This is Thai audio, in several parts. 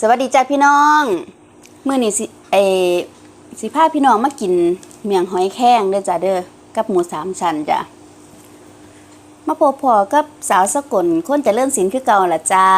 สวัสดีจ้าพี่น้องเมื่อนี้สิเอสิพาพี่น้องมากินเมียงหอยแข้งเด้อจ้าเด้อกับหมูสามชั้นจ้ะมาพบพอกับสาวสกลคนแต่เริ่มสินคือเก่าละจ้า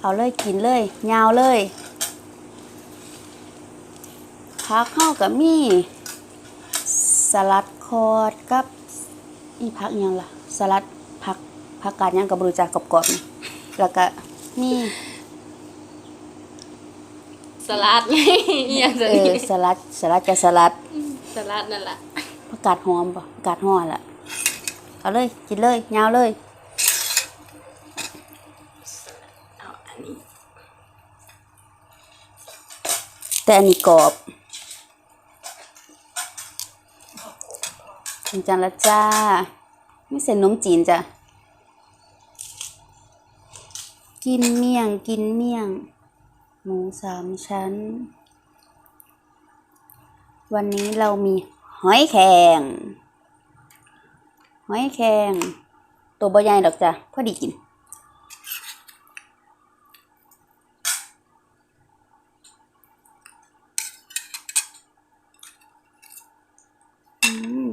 เอาเลยกินเลยยาวเลยพักเข้ากับมีสลัดคอร์ดกับอีพักยังล่ะสลัด ผักผักกาดหยังกับบรูจากกรอบๆนี่แล้วก็มีสลัดอหย่างเอนี้อสลัดสลัดกับสลัดสลัดนั่นแหละผักกาดหอมปะผักกาดห่อล่ะเอาเลยกินเลยยาวเลยเอาอันนี้แต่อันนี้กรอบกินจานละจ้าไม่ใส่นมจีนจ้ะ กินเมี่ยงกินเมี่ยง หมูสามชั้น วันนี้เรามีหอยแครงหอยแครงตัวบ่ใหญ่ดอกจ้ะพอดีกินอืม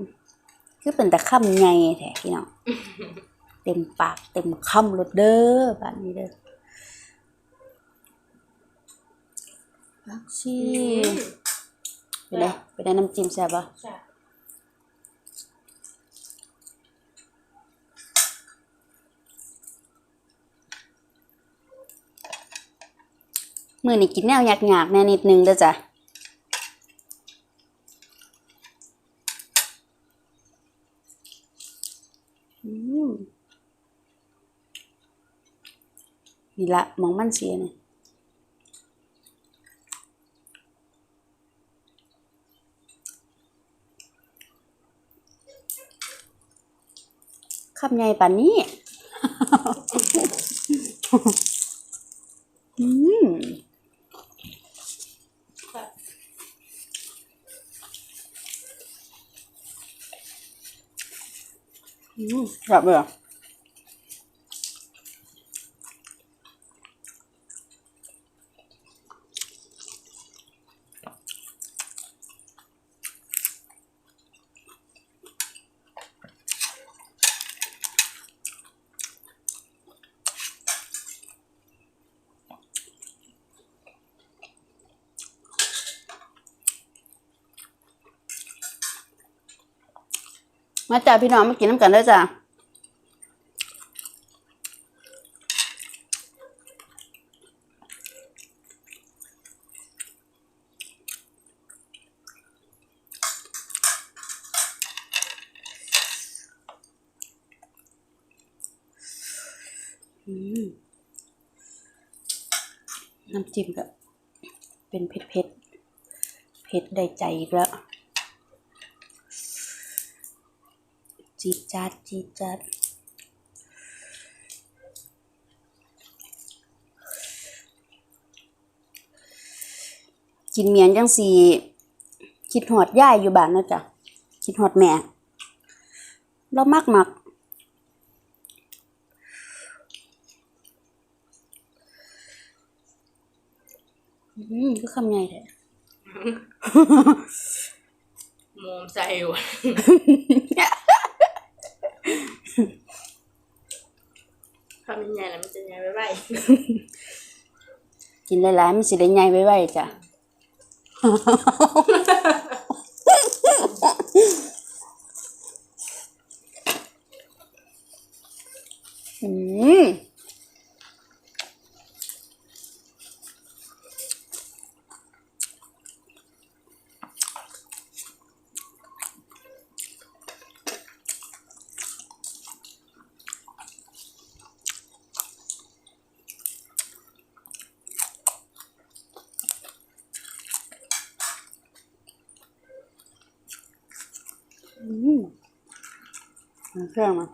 คือเป็นแต่คำไงแท้พี่น้อง เต็มปากเต็มคำรถเด้อบ้านนี้เด้อ ผักชีไปเลยไปได้น้ำจิ้มแซ่บปะมือนี่กินแนวหยากๆแน่นิดนึงเด้อจ้ะอืมนี่ละหมองมันเสียเนี่ย คำใหญ่ป่านนี้อืมอืมแบบเบื่อ มาจ้าพี่น้องมากินน้ำกันเด้จ้าน้ำจิ้มก็เป็นเผ็ดเผ็ดๆเผ็ดได้ใจอีกแล้ว จีจัดจีจัดกินเมียนจังสีคิดหอดย่ายอยู่บ้านนาะจ้ะคิดหอดแม่เรามักมักอืมคือคำใหญ่แท้โมมใส่ อยู่ทำยังไงล่ะมันจะยังไงไว้กินหลายๆมันสิได้ใหญ่ไว้ๆจ้ะ อืม เครื่องมา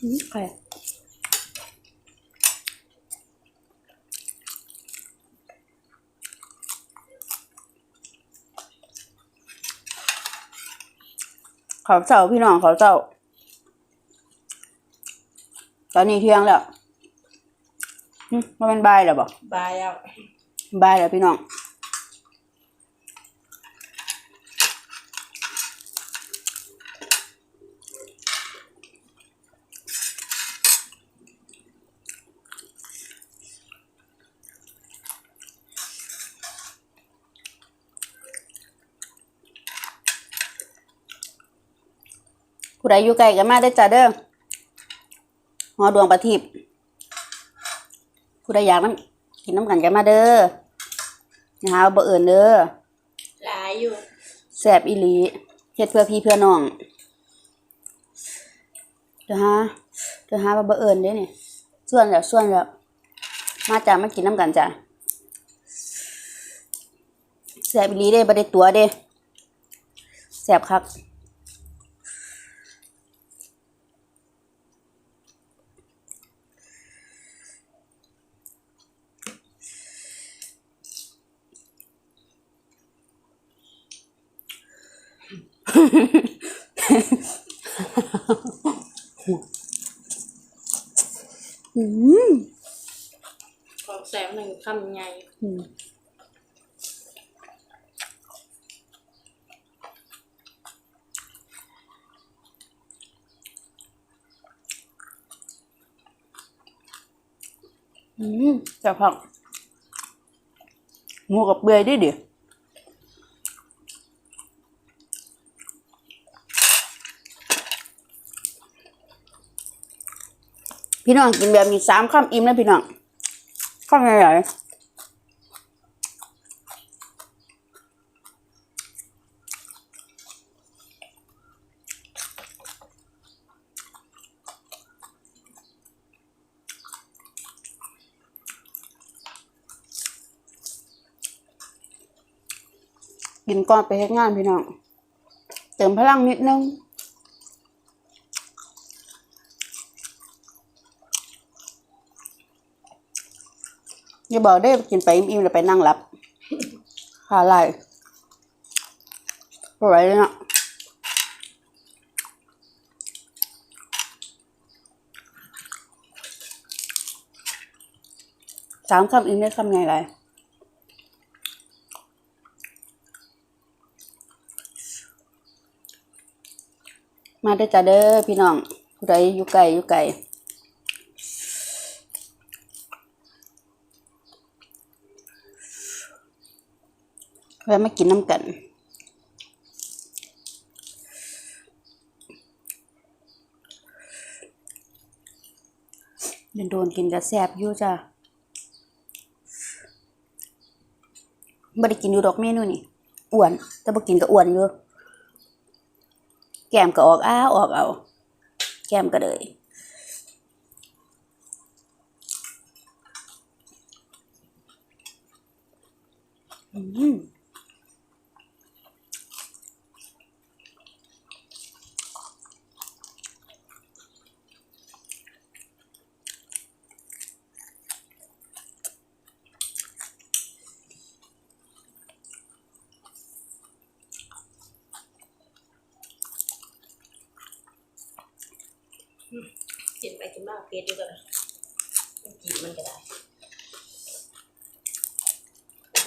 อืมไข่ขอเจ้าพี่น้องขอเจ้า อนนี้เที่ยงแล้วหึมันเป็นบ่ายแล้วบ่บายแล้วบ่ายแล้วพี่น้องผู้ใดอยู่ไกลกันมาได้อจ้าเด้อ หอดวงประทีปผู้ใดอยากน้ำกินน้ำกันกันมาเด้อนะคะบ่เอิญเด้อหลายอยู่แสบอีหลีเฮ็ดเพื่อพี่เพื่อน้องเด้อฮะเด้อฮะว่าบ่เอิญเด้นี่ส่วนแล้วส่วนแล้วมาจ้ามากินน้ำกันจ้ะแสบอีหลีเด้บ่ได้ตัวเด้แสบคัก อืมขอแสมหนึ่งคำไงอืมอืมจะผักหมูกับเบือยด้ดิ พี่น้องกินแบบมีสามคำอิ่มแล้วพี่น้องคำใหญ่กินก่อนไปเฮ็ดงานพี่น้อง เติมพลังนิดนึง อย่าบอกได้กินไปอิ่มๆแล้วไปนั่งหลับขาไหลบ่ไหวเลยเนาะสามคำอิ่มได้คำไงไรมาเด้จ้าเด้อพี่น้องผู้ใดอยู่ไกลอยู่ไกล แวะมากินน้ำกันโดนกินกระแสบอยู่จ้าไม่ได้กินอยู่ดอกเมนูนี่อ้วน แต่บ่กินก็อ้วนอยู่ แก้มก็ออกอ้าออกเอา แก้มก็เลยอืม กินไปกิน มากเพียดีกว่ามันกินมันก็ได้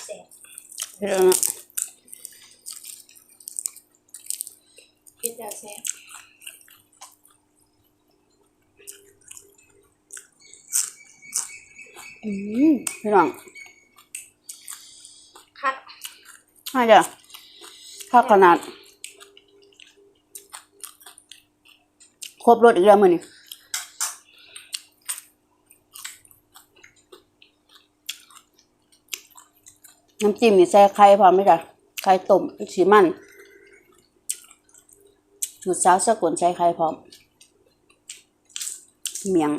แสบเรื่องนะเพียจะแสบอืมพี่น้องคัดมาจ้ะข้าวขนาด ครบรสอีกแล้วมือนี่ น้ำจิ้มนี่ใส่ไข่พร้อมไหมจ๊ะไข่ต้มสีมันจุดสาวสกุลใส่ไข่พร้อม เมียง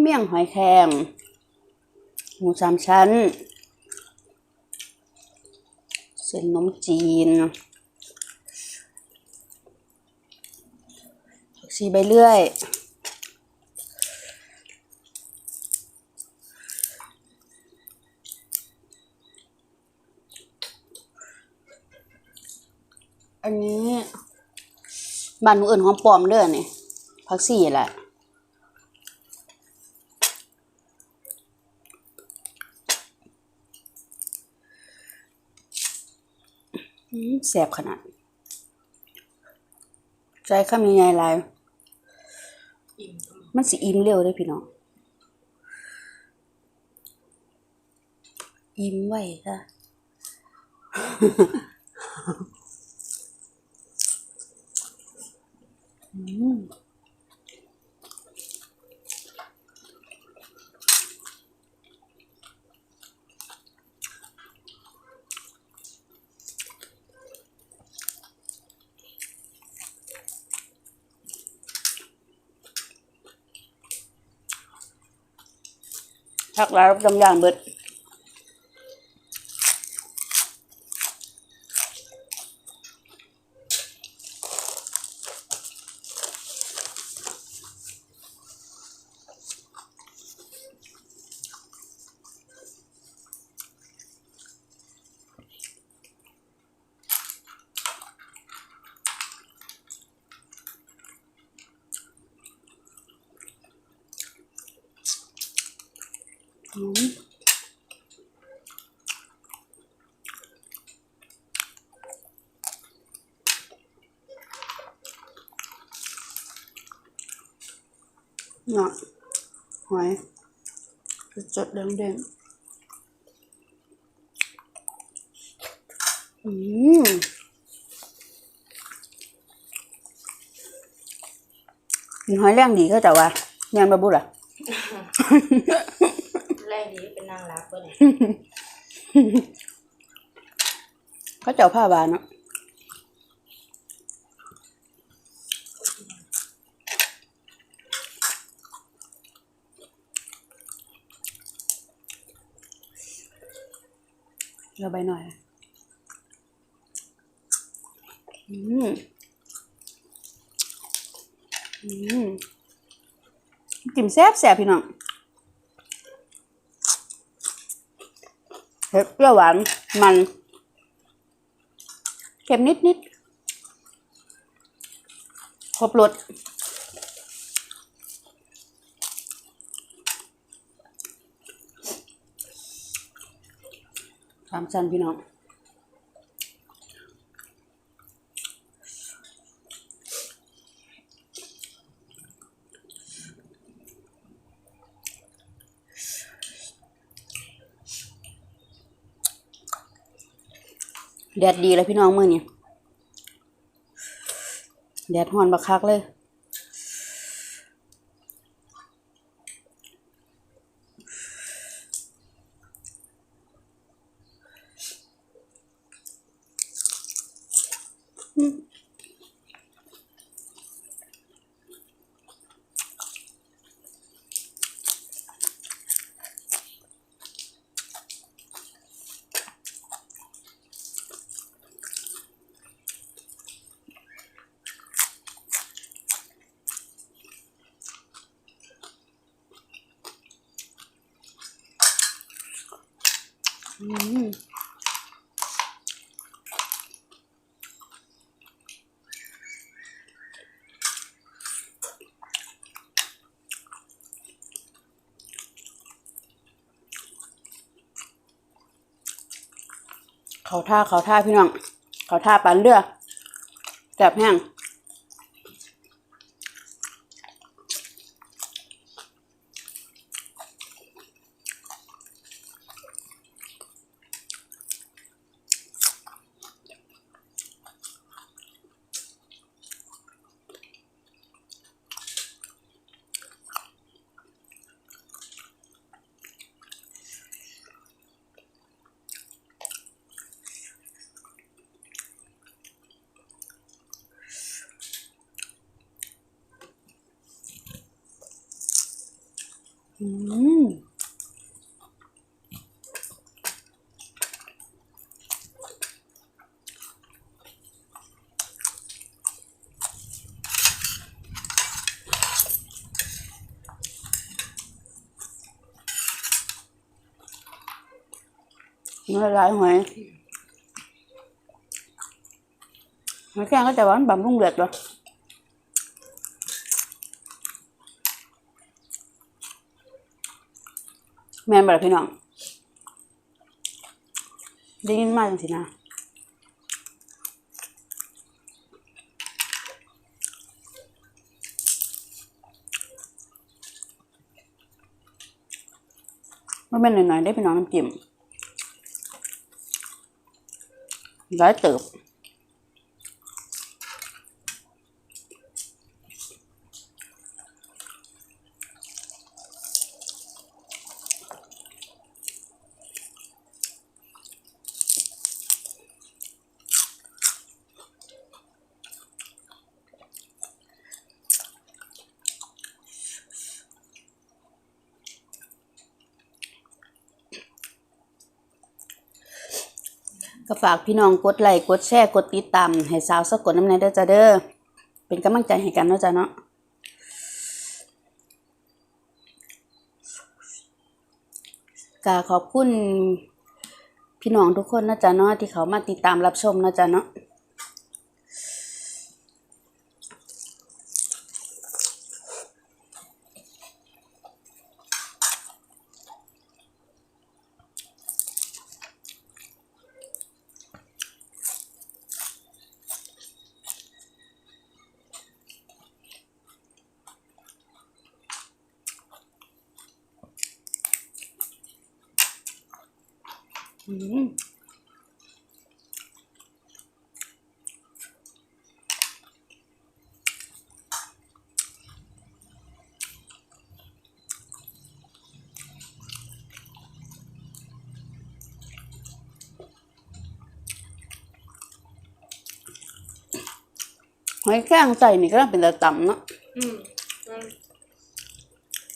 เมี่ยงหอยแครงหมูสามชั้น เส้นนมจีนผักชีใบเลื่อย อ อันนี้บ้านหนูเอื่นหอมปลอมเด้อนี่ผักซี่แหละแสบขนาด ใจข้ามยังไงลายมันสิอิ่มเร็วเด้พี่น้อง อิ่มไว้ค่ะ ทักหลายรับจำอย่างเบิด เนาะหอยจดๆแดงๆอืมกินหอยแรงดีเขาจะว่าแม่นบ่บุล่ะแรกนี้เป็นนางรักเพื่อนเขาเจ้าผ้าบานเนาะ เราไปหน่อย อืม อืมกินแซ่บแซ่บพี่น้องเผ็ดเปรี้ยวหวาน มัน เค็มนิดนิดครบรส สามชั้นพี่น้องแดดดีเลยพี่น้องมือนี่แดดฮอนบักคักเลย อืมเขาท่าเขาท่าพี่น้อง เขาท่าปันเรือแสบแห้ง อืมมันละลายหอยหอ แครงก็จะหวานบอดวะแม่นบ่ล่ะพี่น้องได้ยินมาจังสินะมันเป็นหน่อยๆได้พี่น้องน้ำจิ้มร้ายเติบ ก็ฝากพี่น้องกดไลค์กดแชร์กดติดตามให้สาวสะกดน้ำในเด้อจ้าเด้อเป็นกำลังใจให้กันเนาะจ้าเนาะกาขอบคุณพี่น้องทุกคนนะจ๊ะเนาะที่เขามาติดตามรับชมนะจ๊ะเนาะอืม หอยแข้งใส่นี่ก็เป็นแต่ต่ำเนาะอืมอืม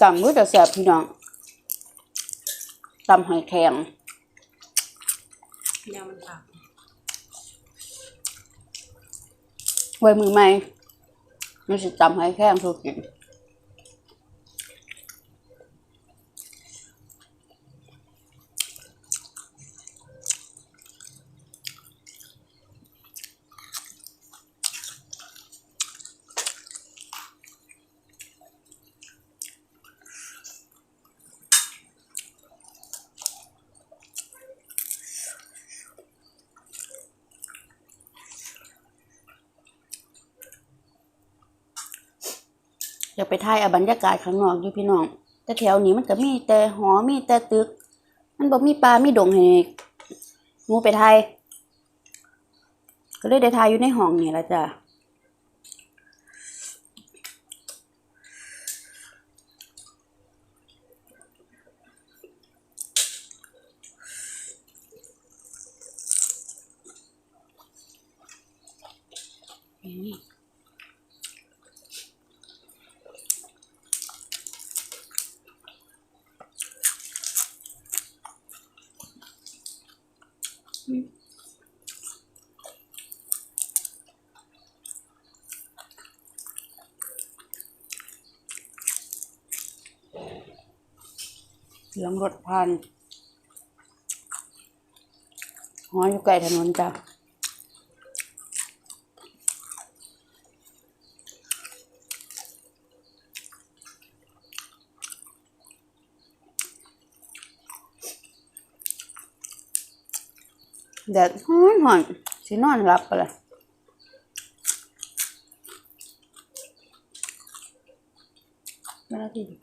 ต่ำก็จะแสบพี่น้องตำหอยแข็งยำมันผักไว้มือใหม่มันสิตำหอยแข็งทุกกิน อยากไปถ่ายเอาบรรยากาศข้างนอกอยู่พี่น้อง แต่แถวนี้มันก็มีแต่หอมีแต่ตึก มันบอกมีปลามีดงให้งูไปถ่ายก็เลยได้ถ่ายอยู่ในห้องนี่ละจ้ะนี่ เสียงรถผ่านหออยู่ใกล้ถนนจ้ะแดดฮ้อนหอนสินอนหลับไปเลยไม่น่าที่จะ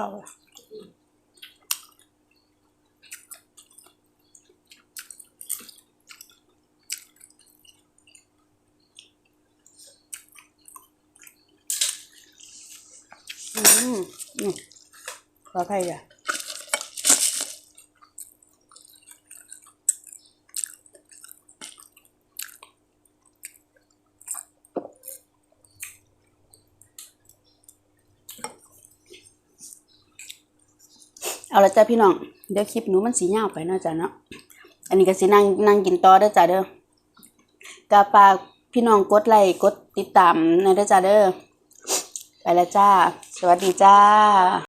เปล่าอืมอืมขออภัยจ้ะ ละจ้ะพี่น้อง เดี๋ยวคลิปหนูมันสีเงาไปนะจ้ะเนาะ อันนี้ก็สินั่งนั่งกินต่อเด้อจ้ะเด้อกาปากพี่น้องกดไลค์กดติดตามนะเด้อจ้ะเด้อ ไปแล้วจ้า สวัสดีจ้า